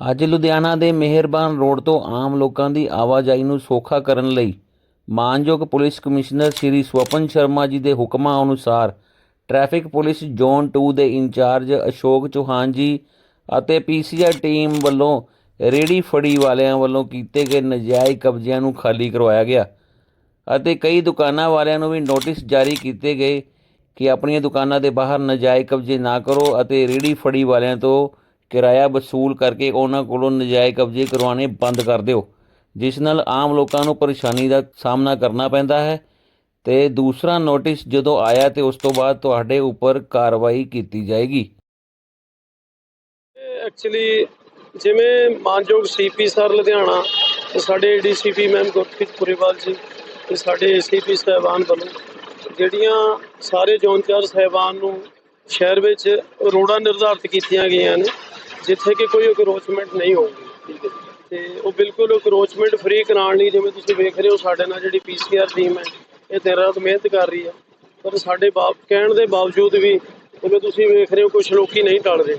ਅੱਜ ਲੁਧਿਆਣਾ ਦੇ ਮਿਹਰਬਾਨ ਰੋਡ ਤੋਂ ਆਮ ਲੋਕਾਂ ਦੀ ਆਵਾਜਾਈ ਨੂੰ ਸੌਖਾ ਕਰਨ ਲਈ ਮਾਨਯੋਗ ਪੁਲਿਸ ਕਮਿਸ਼ਨਰ ਸ਼੍ਰੀ ਸਵਪਨ ਸ਼ਰਮਾ ਜੀ ਦੇ ਹੁਕਮਾਂ ਅਨੁਸਾਰ ਟ੍ਰੈਫਿਕ ਪੁਲਿਸ ਜ਼ੋਨ 2 ਦੇ ਇੰਚਾਰਜ ਅਸ਼ੋਕ ਚੌਹਾਨ ਜੀ ਅਤੇ ਪੀਸੀਆਰ ਟੀਮ ਵੱਲੋਂ ਰੇੜੀ ਫੜੀ ਵਾਲਿਆਂ ਵੱਲੋਂ ਕੀਤੇ ਗਏ ਨਜਾਇਜ਼ ਕਬਜ਼ਿਆਂ ਨੂੰ ਖਾਲੀ ਕਰਵਾਇਆ ਗਿਆ ਅਤੇ ਕਈ ਦੁਕਾਨਾਂ ਵਾਲਿਆਂ ਨੂੰ ਵੀ ਨੋਟਿਸ ਜਾਰੀ ਕੀਤੇ ਗਏ ਕਿ ਆਪਣੀਆਂ ਦੁਕਾਨਾਂ ਦੇ ਬਾਹਰ ਨਜਾਇਜ਼ ਕਬਜ਼ੇ ਨਾ ਕਰੋ ਅਤੇ ਰੇੜੀ ਫੜੀ ਵਾਲਿਆਂ ਤੋਂ ਕਿਰਾਇਆ ਵਸੂਲ ਕਰਕੇ ਉਹਨਾਂ ਕੋਲੋਂ ਨਜਾਇਜ਼ ਕਬਜ਼ੇ ਕਰਵਾਉਣੇ ਬੰਦ ਕਰ ਦਿਓ, ਜਿਸ ਨਾਲ ਆਮ ਲੋਕਾਂ ਨੂੰ ਪਰੇਸ਼ਾਨੀ ਦਾ ਸਾਹਮਣਾ ਕਰਨਾ ਪੈਂਦਾ ਹੈ। ਤੇ ਦੂਸਰਾ ਨੋਟਿਸ ਜਦੋਂ ਆਇਆ ਤੇ ਉਸ ਤੋਂ ਬਾਅਦ ਤੁਹਾਡੇ ਉੱਪਰ ਕਾਰਵਾਈ ਕੀਤੀ ਜਾਏਗੀ। ਐਕਚੁਅਲੀ ਜਿਵੇਂ ਮਾਨਯੋਗ ਸੀਪੀ ਸਰ ਲੁਧਿਆਣਾ ਤੇ ਸਾਡੇ ਡੀਸੀਪੀ ਮੈਮ ਗੁਰਪ੍ਰੀਤ ਪੁਰੇਵਾਲ ਜੀ ਤੇ ਸਾਡੇ ਏਸੀਪੀ ਸਾਹਿਬਾਨ ਵੱਲੋਂ ਜਿਹੜੀਆਂ ਸਾਰੇ ਜ਼ੋਨ ਚਾਰ ਸਾਹਿਬਾਨ ਨੂੰ ਸ਼ਹਿਰ ਵਿੱਚ ਰੋਡਾਂ ਨਿਰਧਾਰਿਤ ਕੀਤੀਆਂ ਗਈਆਂ ਨੇ ਜਿੱਥੇ ਕਿ ਕੋਈ ਅਕਰੋਚਮੈਂਟ ਨਹੀਂ ਹੋਊਗੀ, ਠੀਕ ਹੈ ਤੇ ਉਹ ਬਿਲਕੁਲ ਅਕਰੋਚਮੈਂਟ ਫ੍ਰੀ ਕਰਾਉਣ ਲਈ ਜਿਵੇਂ ਤੁਸੀਂ ਵੇਖ ਰਹੇ ਹੋ, ਸਾਡੇ ਨਾਲ ਜਿਹੜੀ ਪੀਸੀਆਰ ਟੀਮ ਹੈ, ਇਹ ਦਿਨ ਰਾਤ ਮਿਹਨਤ ਕਰ ਰਹੀ ਹੈ। ਪਰ ਸਾਡੇ ਬਾਪ ਕਹਿਣ ਦੇ ਬਾਵਜੂਦ ਵੀ ਜਿਵੇਂ ਤੁਸੀਂ ਵੇਖ ਰਹੇ ਹੋ ਕੁਝ ਲੋਕੀ ਨਹੀਂ ਟਲਦੇ।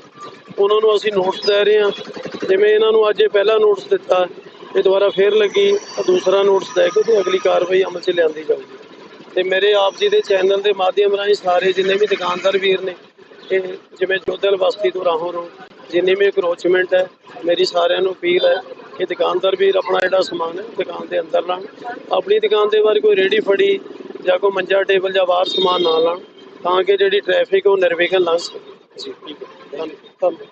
ਉਹਨਾਂ ਨੂੰ ਅਸੀਂ ਨੋਟਸ ਦੇ ਰਹੇ ਹਾਂ। ਜਿਵੇਂ ਇਹਨਾਂ ਨੂੰ ਅੱਜ ਇਹ ਪਹਿਲਾ ਨੋਟਿਸ ਦਿੱਤਾ, ਇਹ ਦੁਬਾਰਾ ਫੇਰ ਲੱਗੀ ਦੂਸਰਾ ਨੋਟਸ ਦੇ ਕੇ ਤੇ ਅਗਲੀ ਕਾਰਵਾਈ ਅਮਲ 'ਚ ਲਿਆਂਦੀ ਜਾਊਗੀ। ਤੇ ਮੇਰੇ ਆਪ ਜੀ ਦੇ ਚੈਨਲ ਦੇ ਮਾਧਿਅਮ ਰਾਹੀਂ ਸਾਰੇ ਜਿੰਨੇ ਵੀ ਦੁਕਾਨਦਾਰ ਵੀਰ ਨੇ, ਇਹ ਜਿਵੇਂ ਜੋਧਲ ਬਸਤੀ ਤੋਂ ਰਾਹੋਂ ਰੋ ਜਿੰਨੀ ਵੀ ਕਰੋਚਮੈਂਟ ਹੈ, ਮੇਰੀ ਸਾਰਿਆਂ ਨੂੰ ਅਪੀਲ ਹੈ ਕਿ ਦੁਕਾਨਦਾਰ ਵੀਰ ਆਪਣਾ ਜਿਹੜਾ ਸਮਾਨ ਹੈ, ਦੁਕਾਨ ਦੇ ਅੰਦਰ ਲਾਣ। ਆਪਣੀ ਦੁਕਾਨ ਦੇ ਬਾਰੇ ਕੋਈ ਰੇੜੀ ਫੜੀ ਜਾਂ ਕੋਈ ਮੰਜਾ, ਟੇਬਲ ਜਾਂ ਬਾਹਰ ਸਮਾਨ ਨਾ ਲਾਣ, ਤਾਂ ਕਿ ਜਿਹੜੀ ਟ੍ਰੈਫਿਕ ਉਹ ਨਿਰਵਿਘਨ ਲੰਘ ਸਕੇ। ਜੀ, ਠੀਕ ਹੈ। ਧੰਨ- ਧੰਨਵਾਦ।